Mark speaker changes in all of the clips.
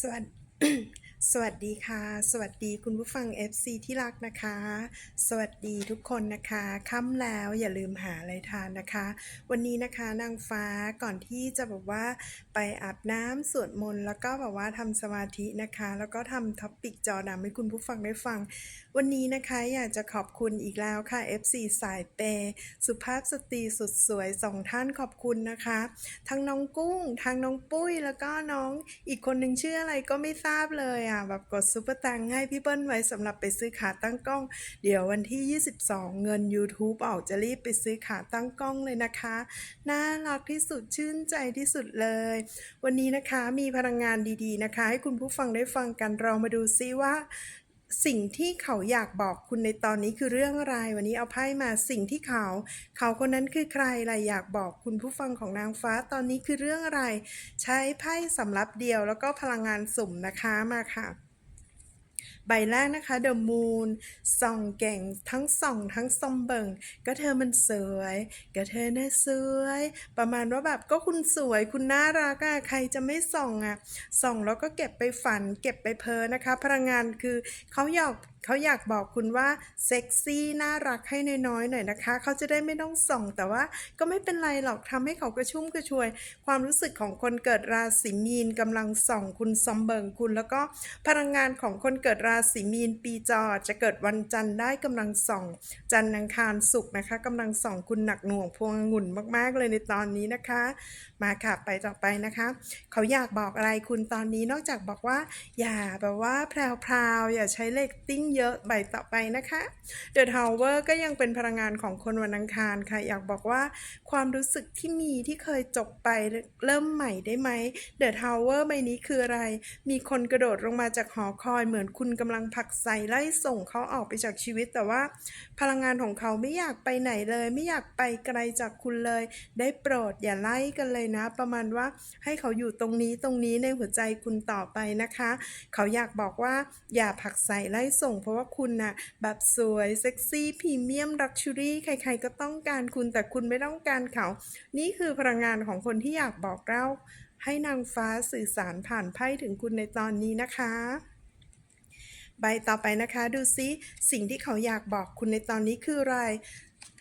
Speaker 1: สวัสดี สวัสดีค่ะ สวัสดีคุณผู้ฟัง FC ที่รักนะคะ สวัสดีทุกคนนะคะค่ำแล้วอย่าลืมหาอะไรทานนะคะ วันนี้นะคะนางฟ้าก่อนที่จะแบบว่าไปอาบน้ำสวดมนต์แล้วก็แบบว่าทำสมาธินะคะ แล้วก็ทำท็อปปิกจอดำให้คุณผู้ฟังได้ฟัง วันนี้นะคะอยากจะขอบคุณอีกแล้วค่ะ FC สายเปสุภาพสตรีสุดสวยสองท่านขอบคุณนะคะ ทั้งน้องกุ้งทั้งน้องปุ้ยแล้วก็น้องอีกคนหนึ่งชื่ออะไรก็ไม่ทราบเลยอะแบบกดซุปเปอร์ตังค์ให้พี่เปิ้ลไว้สำหรับไปซื้อขาตั้งกล้อง เดี๋ยววันที่ 22 เงิน YouTube ออกจะรีบไปซื้อขาตั้งกล้องเลยนะคะ น่ารักที่สุดชื่นใจที่สุดเลย วันนี้นะคะมีพลังงานดีๆนะคะ ให้คุณผู้ฟังได้ฟังกันเรามาดูซิว่า สิ่งที่เขาอยากบอกคุณในตอนนี้คือเรื่องอะไร วันนี้เอาไพ่มาสิ่งที่เขา เขาคนนั้นคือใครอะไรอยากบอกคุณผู้ฟังของนางฟ้าตอนนี้คือเรื่องอะไร ใช้ไพ่สำรับเดียวแล้วก็พลังงานสุ่มนะคะมาค่ะ ใบแรกนะคะ The Moon ส่องเก่งทั้งส่องทั้งซอมเบิงก็เธอมันสวย ก็เธอน่ะสวย ประมาณว่าแบบก็คุณสวยคุณน่ารักอะใครจะไม่ส่องอะส่องแล้วก็เก็บไปฝัน เก็บไปเพ้อนะคะ พลังงานคือเขาอยากเขาอยากบอกคุณว่าเซ็กซี่น่ารักให้น้อยๆหน่อยนะคะเขาจะได้ไม่ต้องส่องแต่ว่าก็ไม่เป็นไรหรอกทำให้เขากระชุ่มกระชวย ความรู้สึกของคนเกิดราศีมีนกำลังส่องคุณซอมเบิงคุณ แล้วก็พลังงานของคนเกิดราศีมีนปีจอจะเกิดวันจันทร์ได้กำลังส่อง จันทร์อังคารศุกร์นะคะกำลังส่องคุณหนักหน่วงพวงองุ่นมาก ๆ เลยในตอนนี้นะคะ มาค่ะไปต่อไปนะคะ เขาอยากบอกอะไรคุณตอนนี้นอกจากบอกว่า อย่าแบบว่าแพรวๆอย่าใช้เลตติ้งเยอะใบต่อไปนะคะ The Tower ก็ยังเป็นพลังงานของคนวันอังคารค่ะ อยากบอกว่าความรู้สึกที่มีที่เคยจบไปเริ่มใหม่ได้ไหม The Tower ใบนี้คืออะไร มีคนกระโดดลงมาจากหอคอยเหมือนคุณกำลังผลักใส่ไล่ส่งเขาออกไปจากชีวิต แต่ว่าพลังงานของเขาไม่อยากไปไหนเลย ไม่อยากไปไกลจากคุณเลย ได้โปรดอย่าไล่กันเลยนะ ประมาณว่าให้เขาอยู่ตรงนี้ตรงนี้ในหัวใจคุณต่อไปนะคะ เขาอยากบอกว่าอย่าผลักใส่ไล่ส่ง เพราะว่าคุณน่ะแบบสวยเซ็กซี่พรีเมียมลักชูรี่ใครๆก็ต้องการคุณแต่คุณไม่ต้องการเขา นี่คือพลังงานของคนที่อยากบอกเล่าให้นางฟ้าสื่อสารผ่านไพ่ถึงคุณในตอนนี้นะคะ ใบต่อไปนะคะ ดูซิสิ่งที่เขาอยากบอกคุณในตอนนี้คืออะไร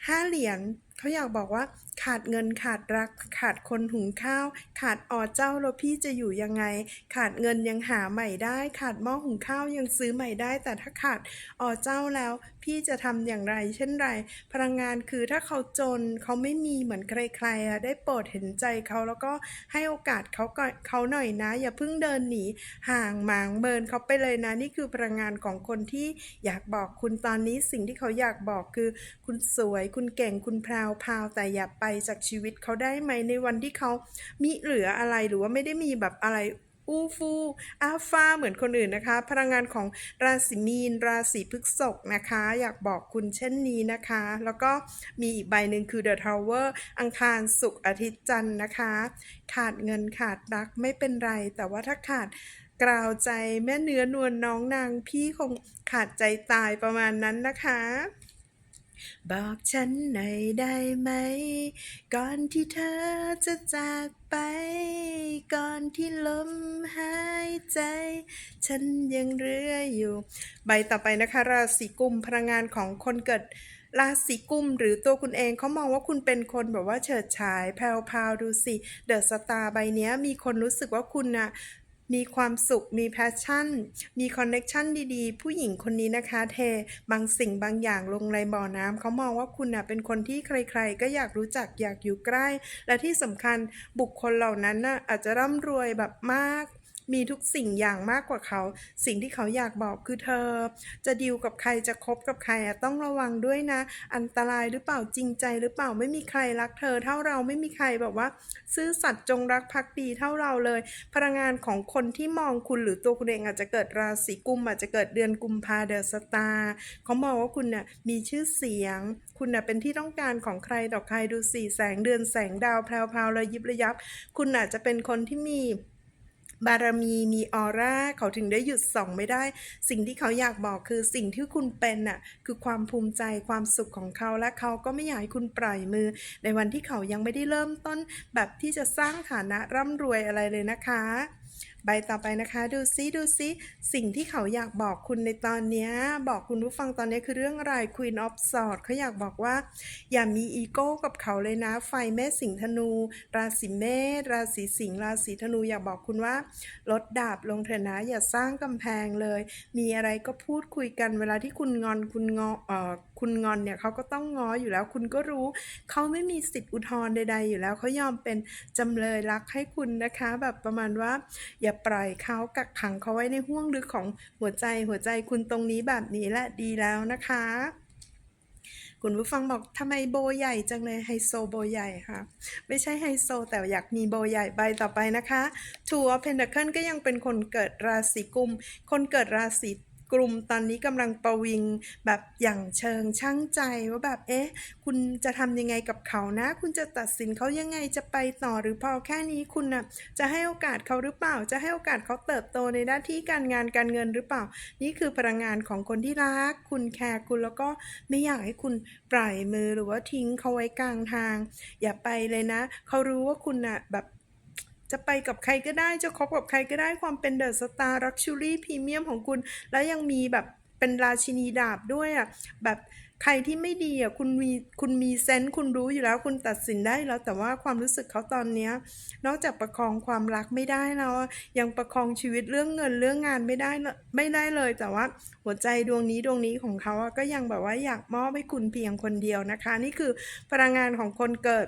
Speaker 1: ห้าเหรียญเขาอยากบอกว่าขาดเงินขาดรัก ขาดคนหุงข้าว ขาดออเจ้าแล้วพี่จะอยู่ยังไง ขาดเงินยังหาใหม่ได้ ขาดหม้อหุงข้าวยังซื้อใหม่ได้ แต่ถ้าขาดอเจ้าแล้ว พี่จะทำอย่างไร เช่นไร พลังงานคือถ้าเขาจนเขาไม่มีเหมือนใครๆอะได้โปรดเห็นใจเขาแล้วก็ให้โอกาสเขาก่อนเขาหน่อยนะ อย่าเพิ่งเดินหนี ห่างหมางเมินเขาไปเลยนะ นี่คือพลังงานของคนที่อยากบอกคุณตอนนี้สิ่งที่เขาอยากบอกคือ คุณสวย คุณเก่งคุณพราวพราวแต่อย่าไปจากชีวิตเขาได้ไหมในวันที่เขามิเหลืออะไรหรือว่าไม่ได้มีแบบอะไร อูฟูอาฟาเหมือนคนอื่นนะคะ พลังงานของราศีมีน ราศีพฤษภนะคะ อยากบอกคุณเช่นนี้นะคะ แล้วก็มีอีกใบหนึ่งคือ The Tower อังคารศุกร์อาทิตย์จันทร์นะคะ ขาดเงินขาดรักไม่เป็นไร แต่ว่าถ้าขาดกล่าวใจแม่เนื้อนวลน้องนางพี่คงขาดใจตายประมาณนั้นนะคะ บอกฉันหน่อยได้ไหม ก่อนที่เธอจะจากไป ก่อนที่ลมหายใจ ฉันยังเรืออยู่ ใบต่อไปนะคะ ราศีกุมพลังงานของคนเกิดราศีกุมหรือตัวคุณเองเขามองว่าคุณเป็นคนแบบว่าเฉิดฉายแพรวๆดูสิ เดอะสตาร์ใบนี้มีคนรู้สึกว่าคุณน่ะ มีความสุข มีแพชชั่น มีคอนเน็กชันดีๆ ผู้หญิงคนนี้นะคะ เทบางสิ่งบางอย่างลงในบ่อน้ำเขามองว่าคุณน่ะเป็นคนที่ใครๆ ก็อยากรู้จักอยากอยู่ใกล้ และที่สำคัญบุคคลเหล่านั้นน่ะอาจจะร่ำรวยแบบมาก มีทุกสิ่งอย่างมากกว่าเขา สิ่งที่เขาอยากบอกคือเธอ จะดีลกับใครจะคบกับใครต้องระวังด้วยนะ อันตรายหรือเปล่าจริงใจหรือเปล่าไม่มีใครรักเธอ เท่าเราไม่มีใครแบบว่า ซื่อสัตย์จงรักภักดีเท่าเราเลย พลังงานของคนที่มองคุณหรือตัวคุณเองอาจจะเกิดราศีกุมอาจจะเกิดเดือนกุมภาเดอะสตาร์เขามองว่าคุณน่ะมีชื่อเสียง คุณน่ะเป็นที่ต้องการของใครต่อใครดูสิแสงเดือนแสงดาวแพรวๆระยิบระยับ คุณอาจจะเป็นคนที่มี บารมีมีออร่าเขาถึงได้หยุดส่องไม่ได้ สิ่งที่เขาอยากบอกคือสิ่งที่คุณเป็นน่ะคือความภูมิใจความสุขของเขาและเขาก็ไม่อยากให้คุณปล่อยมือ ในวันที่เขายังไม่ได้เริ่มต้นแบบที่จะสร้างฐานะร่ำรวยอะไรเลยนะคะ ใบต่อไปนะคะ ดูซิดูซิสิ่งที่เขาอยากบอกคุณในตอนนี้บอกคุณผู้ฟังตอนนี้คือเรื่องอะไร Queen of Swords เขาอยากบอกว่า อย่ามีอีโก้กับเขาเลยนะ ไฟแม่สิงห์ธนู ราศีเมษราศีสิงห์ราศีธนูอยากบอกคุณว่าลดดาบลงเถอะนะอย่าสร้างกำแพงเลย มีอะไรก็พูดคุยกันเวลาที่คุณงอนคุณงอเออคุณงอนเนี่ยเขาก็ต้องง้ออยู่แล้ว คุณก็รู้เขาไม่มีสิทธิ์อุทธรณ์ใด ๆ อยู่แล้วเขายอมเป็นจำเลยรักให้คุณนะคะ แบบประมาณว่า อย่าปล่อยเขากักขังเขาไว้ในห้วงลึกของหัวใจหัวใจคุณตรงนี้แบบนี้แหละดีแล้วนะคะคุณผู้ฟังบอกทำไมโบใหญ่จังเลยไฮโซโบใหญ่ค่ะ ไม่ใช่ไฮโซ แต่อยากมีโบใหญ่ใบต่อไปนะคะ Two of Pentacles ก็ยังเป็นคนเกิดราศีกุม คนเกิดราศี กลุ่มตอนนี้กำลังประวิงแบบอย่างเชิงช่างใจว่าแบบเอ๊ะ คุณจะทำยังไงกับเขานะ คุณจะตัดสินเขายังไงจะไปต่อหรือพอแค่นี้คุณน่ะจะให้โอกาสเขาหรือเปล่า จะให้โอกาสเขาเติบโตในหน้าที่การงานการเงินหรือเปล่า นี่คือพลังงานของคนที่รัก คุณแคร์คุณแล้วก็ไม่อยากให้คุณปล่อยมือหรือว่าทิ้งเขาไว้กลางทาง อย่าไปเลยนะ เขารู้ว่าคุณน่ะแบบ จะไปกับใครก็ได้จะคบกับใครก็ได้ความเป็นเดอะสตาร์รักชูรี่พรีเมียมของคุณ แล้วยังมีแบบเป็นราชินีดาบด้วยอะแบบใครที่ไม่ดีอะคุณมีคุณมีเซนส์คุณรู้อยู่แล้วคุณตัดสินได้แล้วแต่ว่าความรู้สึกเขาตอนเนี้ยนอกจากประคองความรักไม่ได้แล้วยังประคองชีวิตเรื่องเงินเรื่องงานไม่ได้เลยไม่ได้เลย แต่ว่าหัวใจดวงนี้ดวงนี้ของเขาอะก็ยังแบบว่าอยากมอบให้คุณเพียงคนเดียวนะคะ นี่คือพลังงานของคนเกิด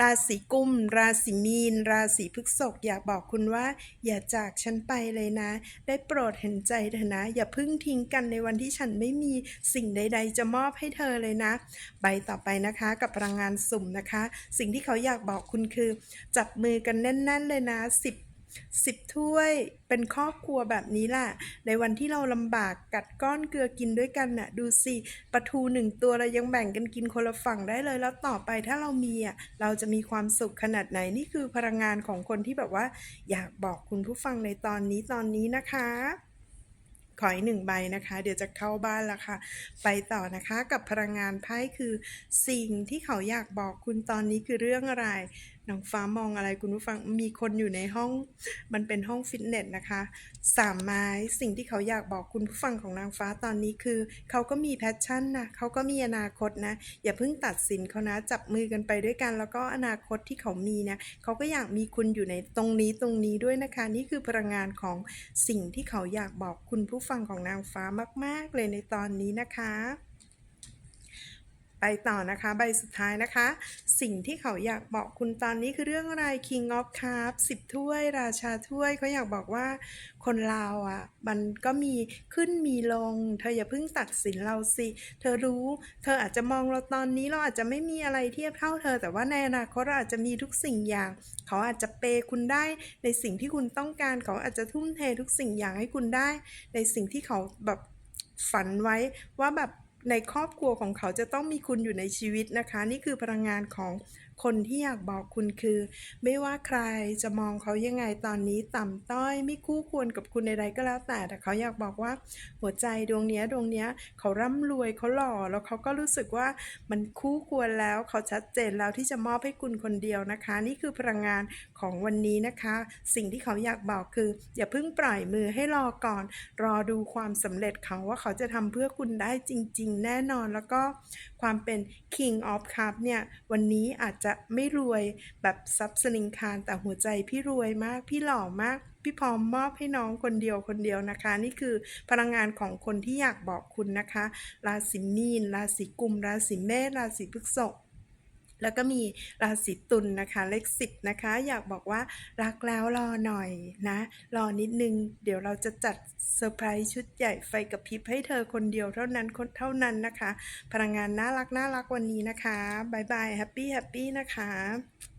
Speaker 1: ราศีกุม ราศีมีน ราศีพฤษภอยากบอกคุณว่า อย่าจากฉันไปเลยนะ ได้โปรดเห็นใจเถอะนะ อย่าพึ่งทิ้งกันในวันที่ฉันไม่มีสิ่งใด ๆ จะมอบให้เธอเลยนะ ใบต่อไปนะคะกับพลังงานสุ่มนะคะ สิ่งที่เขาอยากบอกคุณคือ จับมือกันแน่น ๆ เลยนะสิบ สิบถ้วยเป็นครอบครัวแบบนี้แหละในวันที่เราลำบากกัดก้อนเกลือกินด้วยกันน่ะ ดูสิปลาทูหนึ่งตัวเรายังแบ่งกันกินคนละฝั่งได้เลย แล้วต่อไปถ้าเรามีอะเราจะมีความสุขขนาดไหนนี่คือพลังงานของคนที่แบบว่า อยากบอกคุณผู้ฟังในตอนนี้ตอนนี้นะคะขออีกหนึ่งใบนะคะ เดี๋ยวจะเข้าบ้านล้วค่ะ ไปต่อนะคะกับพลังงานไพ่คือ สิ่งที่เขาอยากบอกคุณตอนนี้คือเรื่องอะไร น้องฟ้ามองอะไรคุณผู้ฟังมีคนอยู่ในห้อง มันเป็นห้องฟิตเนสนะคะสามไม้สิ่งที่เขาอยากบอกคุณผู้ฟังของนางฟ้าตอนนี้คือ เขาก็มีแพชชั่นนะเขาก็มีอนาคตนะ อย่าเพิ่งตัดสินเขานะจับมือกันไปด้วยกัน แล้วก็อนาคตที่เขามีเนี่ยเขาก็อยากมีคุณอยู่ในตรงนี้ตรงนี้ด้วยนะคะ นี่คือพลังงานของสิ่งที่เขาอยากบอกคุณผู้ฟังของนางฟ้ามาก ๆ เลยในตอนนี้นะคะ ไปต่อนะคะใบสุดท้ายนะคะ สิ่งที่เขาอยากบอกคุณตอนนี้คือเรื่องอะไร King of Cups สิบถ้วย ราชาถ้วยเขาอยากบอกว่าคนเราอะ มันก็มีขึ้นมีลง เธออย่าเพิ่งตัดสินเราสิ เธอรู้ เธออาจจะมองเราตอนนี้เราอาจจะไม่มีอะไรเทียบเท่าเธอ แต่ว่าในอนาคตเราอาจจะมีทุกสิ่งอย่าง เขาอาจจะเปย์คุณได้ในสิ่งที่คุณต้องการ เขาอาจจะทุ่มเททุกสิ่งอย่างให้คุณได้ ในสิ่งที่เขาแบบฝันไว้ว่าแบบ ในครอบครัวของเขาจะต้องมีคุณอยู่ในชีวิตนะคะ นี่คือพลังงานของ คนที่อยากบอกคุณคือ ไม่ว่าใครจะมองเขายังไงตอนนี้ต่ำต้อย ไม่คู่ควรกับคุณใดๆก็แล้วแต่ แต่เขาอยากบอกว่า หัวใจดวงเนี้ยดวงเนี้ยเขาร่ำรวยเขาหล่อแล้วเขาก็รู้สึกว่ามันคู่ควรแล้วเขาชัดเจนแล้วที่จะมอบให้คุณคนเดียวนะคะ นี่คือพลังงานของวันนี้นะคะ สิ่งที่เขาอยากบอกคือ อย่าเพิ่งปล่อยมือให้รอก่อน รอดูความสำเร็จเขาว่าเขาจะทำเพื่อคุณได้จริง ๆ แน่นอนแล้วก็ ความเป็น King of Cup เนี่ย วันนี้อาจจะไม่รวยแบบซับสลิงคารแต่หัวใจพี่รวยมาก พี่หล่อมาก พี่พร้อมมอบให้น้องคนเดียวคนเดียวนะคะ นี่คือพลังงานของคนที่อยากบอกคุณนะคะ ราศีมีน ราศีกุม ราศีเมษราศีพฤษภ แล้วก็มีราศีตุลนะคะ เลขสิบนะคะ อยากบอกว่ารักแล้วรอหน่อยนะ รอนิดนึง เดี๋ยวเราจะจัดเซอร์ไพรส์ชุดใหญ่ไฟกับพริบให้เธอคนเดียวเท่านั้นคนเท่านั้นนะคะ พลังงานน่ารักน่ารักวันนี้นะคะบายบายแฮปปี้แฮปปี้นะคะ